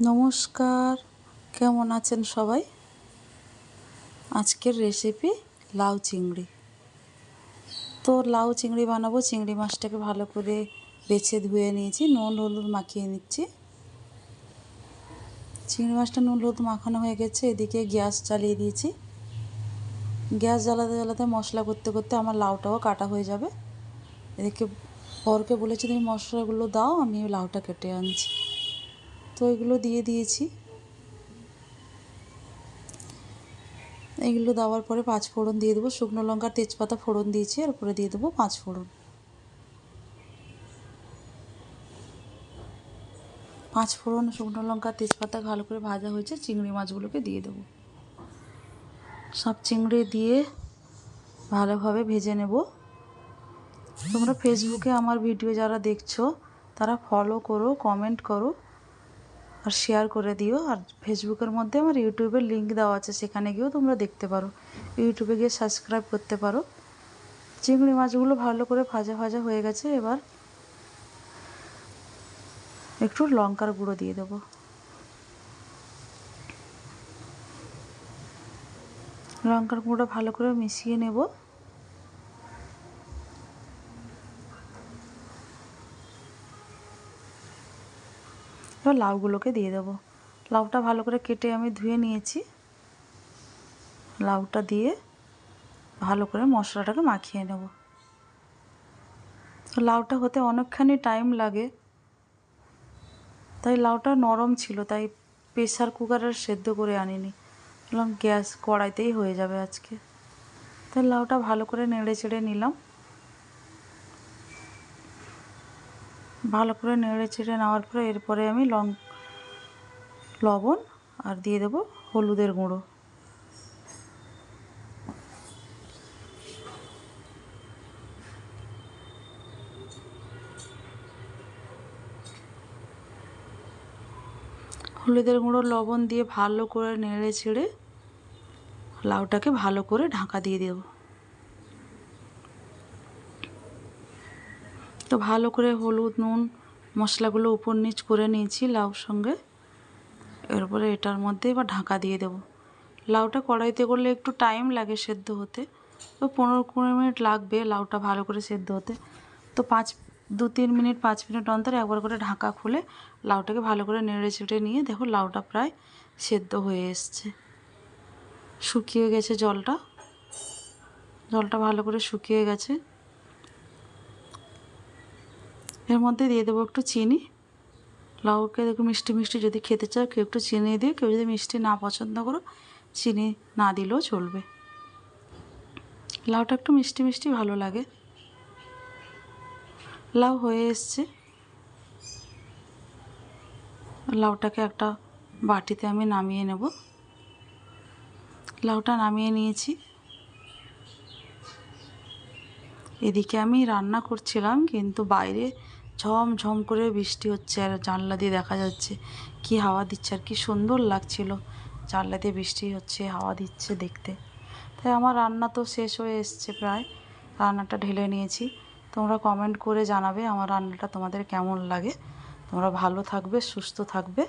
নমস্কার, কেমন আছেন সবাই? আজকের রেসিপি লাউ চিংড়ি। তো লাউ চিংড়ি বানাবো, চিংড়ি মাছটাকে ভালো করে বেছে ধুয়ে নিয়েছি, নুন, হলুদ মাখিয়ে নিচ্ছি। চিংড়ি মাছটা নুন, হলুদ মাখানো হয়ে গেছে, এদিকে গ্যাস চালিয়ে দিয়েছি। গ্যাস জ্বালাতে জ্বালাতে মশলা করতে করতে আমার লাউটাও কাটা হয়ে যাবে। এদিকে বরকে বলেছি, তুমি মশলাগুলো দাও, আমি লাউটা কেটে আনছি। তো এগুলো দিয়ে দিয়েছি। এগুলো দেওয়ার পরে পাঁচ ফোড়ন দিয়ে দেবো। শুকনো লঙ্কা তেজপাতা ফোড়ন দিয়েছি আর উপরে দিয়ে দেবো পাঁচ ফোড়ন। পাঁচ ফোড়ন শুকনো লঙ্কা তেজপাতা ভালো করে ভাজা হয়েছে, চিংড়ি মাছগুলোকে দিয়ে দেবো। সব চিংড়ি দিয়ে ভালোভাবে ভেজে নেব। তোমরা ফেসবুকে আমার ভিডিও যারা দেখছ, তারা ফলো করো কমেন্ট করো। আর শেয়ার করে দিও। আর ফেসবুকের মধ্যে আমার ইউটিউবের লিঙ্ক দেওয়া আছে, সেখানে গিয়েও তোমরা দেখতে পারো। ইউটিউবে গিয়ে সাবস্ক্রাইব করতে পারো। চিংড়ি মাছগুলো ভালো করে ভাজা ভাজা হয়ে গেছে, এবার একটু লঙ্কার গুঁড়ো দিয়ে দেবো। লঙ্কার গুঁড়ো ভালো করে মিশিয়ে নেব। এবার লাউগুলোকে দিয়ে দেবো। লাউটা ভালো করে কেটে আমি ধুয়ে নিয়েছি। লাউটা দিয়ে ভালো করে মশলাটাকে মাখিয়ে নেব। লাউটা হতে অনেকখানি টাইম লাগে। তাই লাউটা নরম ছিল, তাই প্রেশার কুকারের সেদ্ধ করে আনিনি। বললাম, গ্যাস কড়াইতেই হয়ে যাবে আজকে। তাই লাউটা ভালো করে নেড়ে চেড়ে নিলাম। ভালো করে নেড়ে চেড়ে নেওয়ার পরে এরপরে আমি লং, লবণ আর দিয়ে দেবো হলুদের গুঁড়ো। হলুদের গুঁড়ো, লবণ দিয়ে ভালো করে নেড়ে ছেড়ে লাউটাকে ভালো করে ঢাকা দিয়ে দেব। তো ভালো করে হলুদ, নুন, মশলাগুলো উপর নিচ করে নিয়েছি লাউর সঙ্গে। এরপরে এটার মধ্যে এবার ঢাকা দিয়ে দেব। লাউটা কড়াইতে করলে একটু টাইম লাগে সেদ্ধ হতে। তো পনেরো কুড়ি মিনিট লাগবে লাউটা ভালো করে সেদ্ধ হতে। তো পাঁচ, দু তিন মিনিট, পাঁচ মিনিট অন্তর একবার করে ঢাকা খুলে লাউটাকে ভালো করে নেড়ে চেড়ে নিয়ে দেখো লাউটা প্রায় সেদ্ধ হয়ে এসছে। শুকিয়ে গেছে জলটা। জলটা ভালো করে শুকিয়ে গেছে। এর মধ্যে দিয়ে দেবো একটু চিনি। লাউকে দেখো মিষ্টি মিষ্টি যদি খেতে চাও, কেউ একটু চিনি দিয়ে কেউ যদি মিষ্টি না পছন্দ করো, চিনি না দিলেও চলবে। লাউটা একটু মিষ্টি মিষ্টি ভালো লাগে। লাউ হয়ে এসছে। লাউটাকে একটা বাটিতে আমি নামিয়ে নেব। লাউটা নামিয়ে নিয়েছি। এদিকে আমি রান্না করছিলাম, কিন্তু বাইরে ঝম ঝম করে বৃষ্টি হচ্ছে আর জানলা দিয়ে দেখা যাচ্ছে কি হাওয়া দিচ্ছে আর কি সুন্দর লাগছিল। জানলা দিয়ে বৃষ্টি হচ্ছে, হাওয়া দিচ্ছে দেখতে। তাই আমার রান্না তো শেষ হয়ে এসছে প্রায়, রান্নাটা ঢেলে নিয়েছি। তোমরা কমেন্ট করে জানাবে আমার রান্নাটা তোমাদের কেমন লাগে। তোমরা ভালো থাকবে, সুস্থ থাকবে।